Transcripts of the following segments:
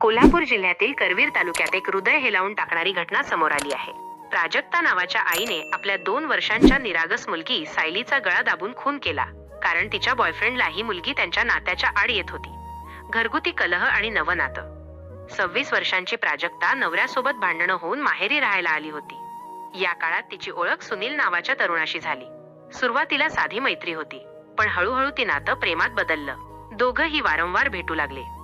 कोल्हापूर जिल्ह्यातील करवीर तालुक्यात एक हृदय हेलावून टाकणारी घटना समोर आली आहे. प्राजक्ता नावाच्या आईने आपल्या दोन वर्षांच्या निरागस मुलगी सायलीचा गळा दाबून खून केला कारण तिच्या बॉयफ्रेंडला ही मुलगी त्यांच्या नात्याच्या आड येत होती. घरगुती कलह आणि नवनातं सव्वीस वर्षांची प्राजक्ता नवऱ्यासोबत भांडणं होऊन माहेरी राहायला आली होती. या काळात तिची ओळख सुनील नावाच्या तरुणाशी झाली. सुरुवातीला साधी मैत्री होती पण हळूहळू ती नातं प्रेमात बदललं. दोघंही वारंवार भेटू लागले.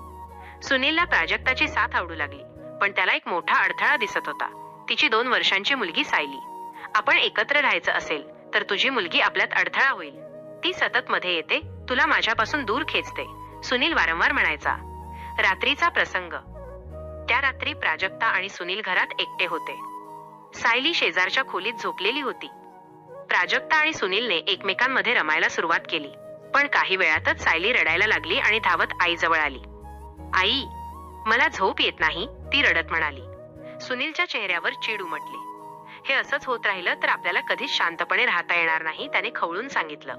सुनीलला प्राजक्ताची साथ आवडू लागली पण त्याला एक मोठा अडथळा दिसत होता. तिची दोन वर्षांची मुलगी सायली. आपण एकत्र राहायचं असेल तर तुझी मुलगी आपल्यात अडथळा होईल. ती सतत मध्ये येते तुला माझ्यापासून दूर खेचते सुनील वारंवार म्हणायचा. रात्रीचा प्रसंग. त्या रात्री प्राजक्ता आणि सुनील घरात एकटे होते. सायली शेजारच्या खोलीत झोपलेली होती. प्राजक्ता आणि सुनीलने एकमेकांमध्ये रमायला सुरुवात केली पण काही वेळातच सायली रडायला लागली आणि धावत आईजवळ आली. आई मला झोप येत नाही ती रडत म्हणाली. सुनीलच्या चेहऱ्यावर चीड उमटली. हे असंच होत राहिलं तर आपल्याला कधीच शांतपणे राहता येणार नाही त्याने खवळून सांगितलं.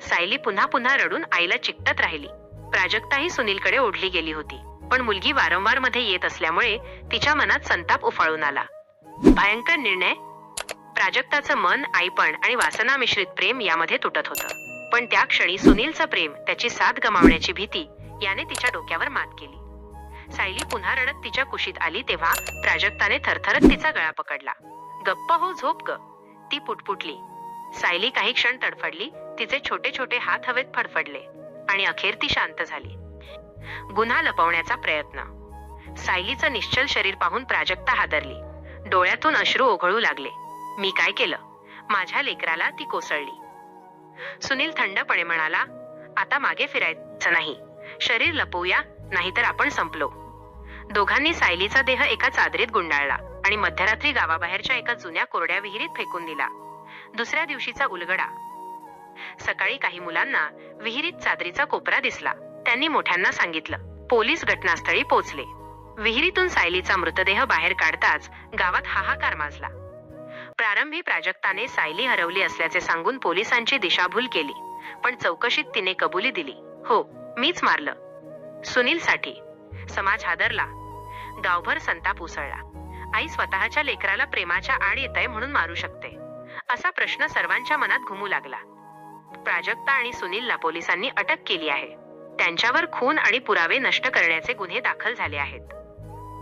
सायली पुन्हा पुन्हा रडून आईला चिकटत राहिली. प्राजक्ताही सुनीलकडे ओढली गेली होती पण मुलगी वारंवारमध्ये येत असल्यामुळे तिच्या मनात संताप उफाळून आला. भयंकर निर्णय? प्राजक्ताचं मन आईपण आणि वासना मिश्रित प्रेम यामध्ये तुटत होतं. पण त्या क्षणी सुनीलचं प्रेम त्याची साथ गमावण्याची भीती याने तिच्या डोक्यावर मात केली. सायली पुन्हा रडत तिच्या कुशीत आली तेव्हा प्राजक्ताने थरथरत तिचा गळा पकडला. गप्प हो झोप ग. ती पुटपुटली. सायली काही क्षण तडफडली तिचे छोटे छोटे हात हवेत फडफडले आणि अखेर ती शांत झाली. गुन्हा लपवण्याचा प्रयत्न. सायलीचं निश्चल शरीर पाहून प्राजक्ता हादरली. डोळ्यातून अश्रू ओघळू लागले. मी काय केलं? माझ्या लेकराला ती कोसळली. सुनील थंडपणे म्हणाला आता मागे फिरायचं नाही. शरीर लपवूया नाहीतर आपण संपलो. दोघांनी सायलीचा देह एका चादरीत गुंडाळला आणि मध्यरात्री गावाबाहेरच्या एका जुन्या कोरड्या विहिरीत फेकून दिला. दुसऱ्या दिवशीचा उलगडा. सकाळी काही मुलांना विहिरीत चादरीचा कोपरा दिसला. त्यांनी मोठ्यांना सांगितलं पोलीस घटनास्थळी पोहोचले विहिरीतून सायलीचा मृतदेह बाहेर काढताच गावात हाहाकार माजला. प्रारंभी प्राजक्ताने सायली हरवली असल्याचे सांगून पोलिसांची दिशाभूल केली पण चौकशीत तिने कबुली दिली हो मीच मारलं. सुनील साठी. समाज हादरला. गावभर संताप उसळला. आई स्वतःच्या लेकराला प्रेमाच्या आड येत म्हणून मारू शकते. असा प्रश्न सर्वांच्या मनात घुमू लागला. प्राजक्ता आणि सुनीलला पोलिसांनी अटक केली आहे. त्यांच्यावर खून आणि पुरावे नष्ट करण्याचे गुन्हे दाखल झाले आहेत.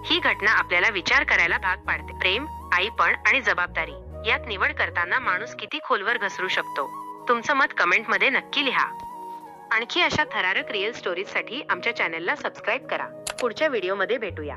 ही घटना आपल्याला विचार करायला भाग पाडते. प्रेम आईपण आणि जबाबदारी यात निवड करताना माणूस किती खोलवर घसरू शकतो? तुमचं मत कमेंटमध्ये नक्की लिहा. आणखी अशा थरारक रिअल स्टोरीजसाठी आमच्या चॅनेलला सबस्क्राईब करा. पुढच्या व्हिडिओमध्ये भेटूया.